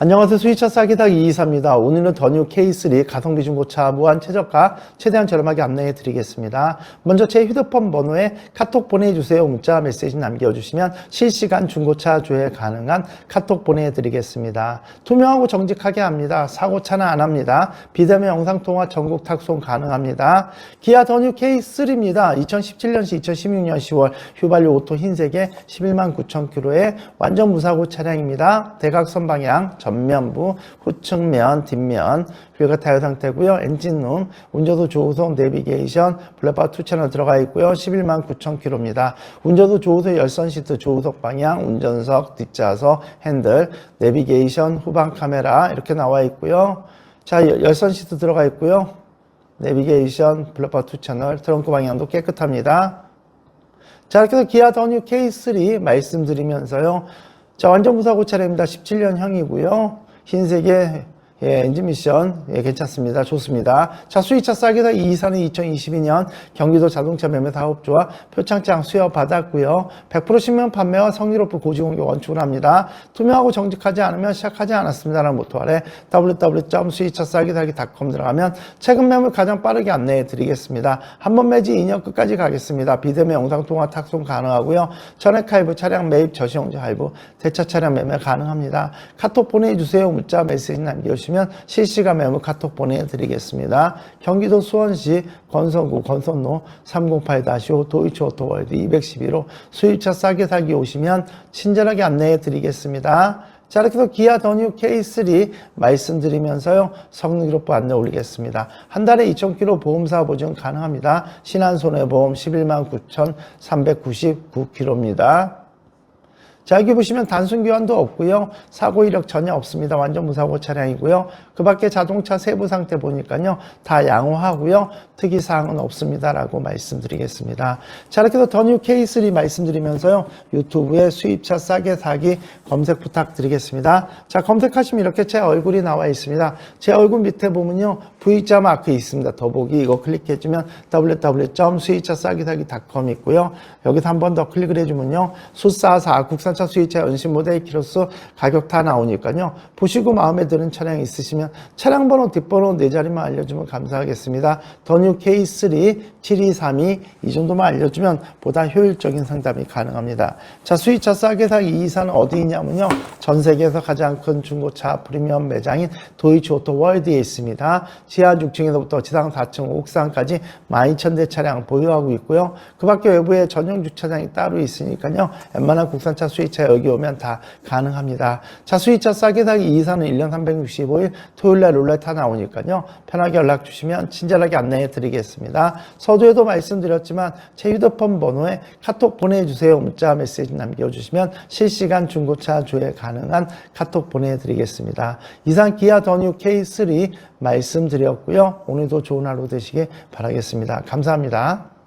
안녕하세요. 수의차 싸기닥 이이사입니다. 오늘은 더뉴 K3 가성비 중고차 무한 최저가 최대한 저렴하게 안내해 드리겠습니다. 먼저 제 휴대폰 번호에 카톡 보내주세요. 문자 메시지 남겨주시면 실시간 중고차 조회 가능한 카톡 보내드리겠습니다. 투명하고 정직하게 합니다. 사고 차는 안 합니다. 비대면 영상통화 전국 탁송 가능합니다. 기아 더뉴 K3입니다. 2017년시 2016년 10월 휘발유 오토 흰색의 11만 9천 킬로의 완전 무사고 차량입니다. 대각선 방향 전면부, 후측면, 뒷면, 휠과 타이어 상태고요. 엔진룸, 운전도 조우석, 내비게이션, 블랙바 투 채널 들어가 있고요. 11만 9천 킬로입니다. 운전도 조우석 열선 시트, 조우석 방향, 운전석, 뒷좌석, 핸들, 내비게이션, 후방 카메라 이렇게 나와 있고요. 자, 열- 열선 시트 들어가 있고요. 내비게이션, 블랙바 투 채널, 트렁크 방향도 깨끗합니다. 자, 이렇게 해서 기아 더뉴 K3 말씀드리면서요. 자, 완전 무사고 차량입니다. 17년형이고요. 흰색의 예, 엔진 미션 예, 괜찮습니다. 좋습니다. 자, 수입차 싸게다 이 이사는 2022년 경기도 자동차 매매 사업조합 표창장 수여 받았고요. 100% 신면 판매와 성의롭고 고지공개 원칙을 합니다. 투명하고 정직하지 않으면 시작하지 않았습니다라는 모토 아래 www.수입차싸기사기.com 들어가면 최근 매물 가장 빠르게 안내해 드리겠습니다. 한 번 매지 2년 끝까지 가겠습니다. 비대면 영상 통화 탁송 가능하고요. 전액 할부 차량 매입 저시용지 할부 대차 차량 매매 가능합니다. 카톡 보내주세요. 문자 메시지 남겨주시면 실시간 매물 카톡 보내드리겠습니다. 경기도 수원시 건선구 건선로 308-5 도이치 오토월드 211호 수입차 싸게 사기 오시면 친절하게 안내해 드리겠습니다. 자, 이렇게 해서 기아 더뉴 K3 말씀드리면서요, 성능 기록부 안내 올리겠습니다. 한 달에 2,000km 보험사 보증 가능합니다. 신한손해보험 11만 9,399km입니다. 자, 여기 보시면 단순 교환도 없고요. 사고 이력 전혀 없습니다. 완전 무사고 차량이고요. 그 밖에 자동차 세부 상태 보니까요. 다 양호하고요. 특이 사항은 없습니다라고 말씀드리겠습니다. 자, 이렇게 해서 더뉴 K3 말씀드리면서요. 유튜브에 수입차 싸게 사기 검색 부탁드리겠습니다. 자, 검색하시면 이렇게 제 얼굴이 나와 있습니다. 제 얼굴 밑에 보면요. V자 마크 있습니다. 더보기 이거 클릭해주면 www.수입차싸기사기.com 있고요. 여기서 한 번 더 클릭을 해주면요. 수사사 국산 차 수입차 연신 모델 키로수 가격 다 나오니까요. 보시고 마음에 드는 차량 있으시면 차량 번호 뒷번호 네 자리만 알려주면 감사하겠습니다. 더뉴 K3 7232 이 정도만 알려주면 보다 효율적인 상담이 가능합니다. 자 수입차 싸게 이 이사는 어디 있냐면요. 전 세계에서 가장 큰 중고차 프리미엄 매장인 도이치 오토 월드에 있습니다. 지하 6층에서부터 지상 4층 옥상까지 12,000대 차량 보유하고 있고요. 그 밖에 외부에 전용 주차장이 따로 있으니까요. 웬만한 국산차 수입 차 여기 오면 다 가능합니다. 자, 수입차 싸게 사기 이 이사는 1년 365일 토요일날 룰레타 나오니까요. 편하게 연락 주시면 친절하게 안내해 드리겠습니다. 서두에도 말씀드렸지만 제 휴대폰 번호에 카톡 보내주세요. 문자 메시지 남겨주시면 실시간 중고차 조회 가능한 카톡 보내드리겠습니다. 이상 기아 더뉴 K3 말씀드렸고요. 오늘도 좋은 하루 되시길 바라겠습니다. 감사합니다.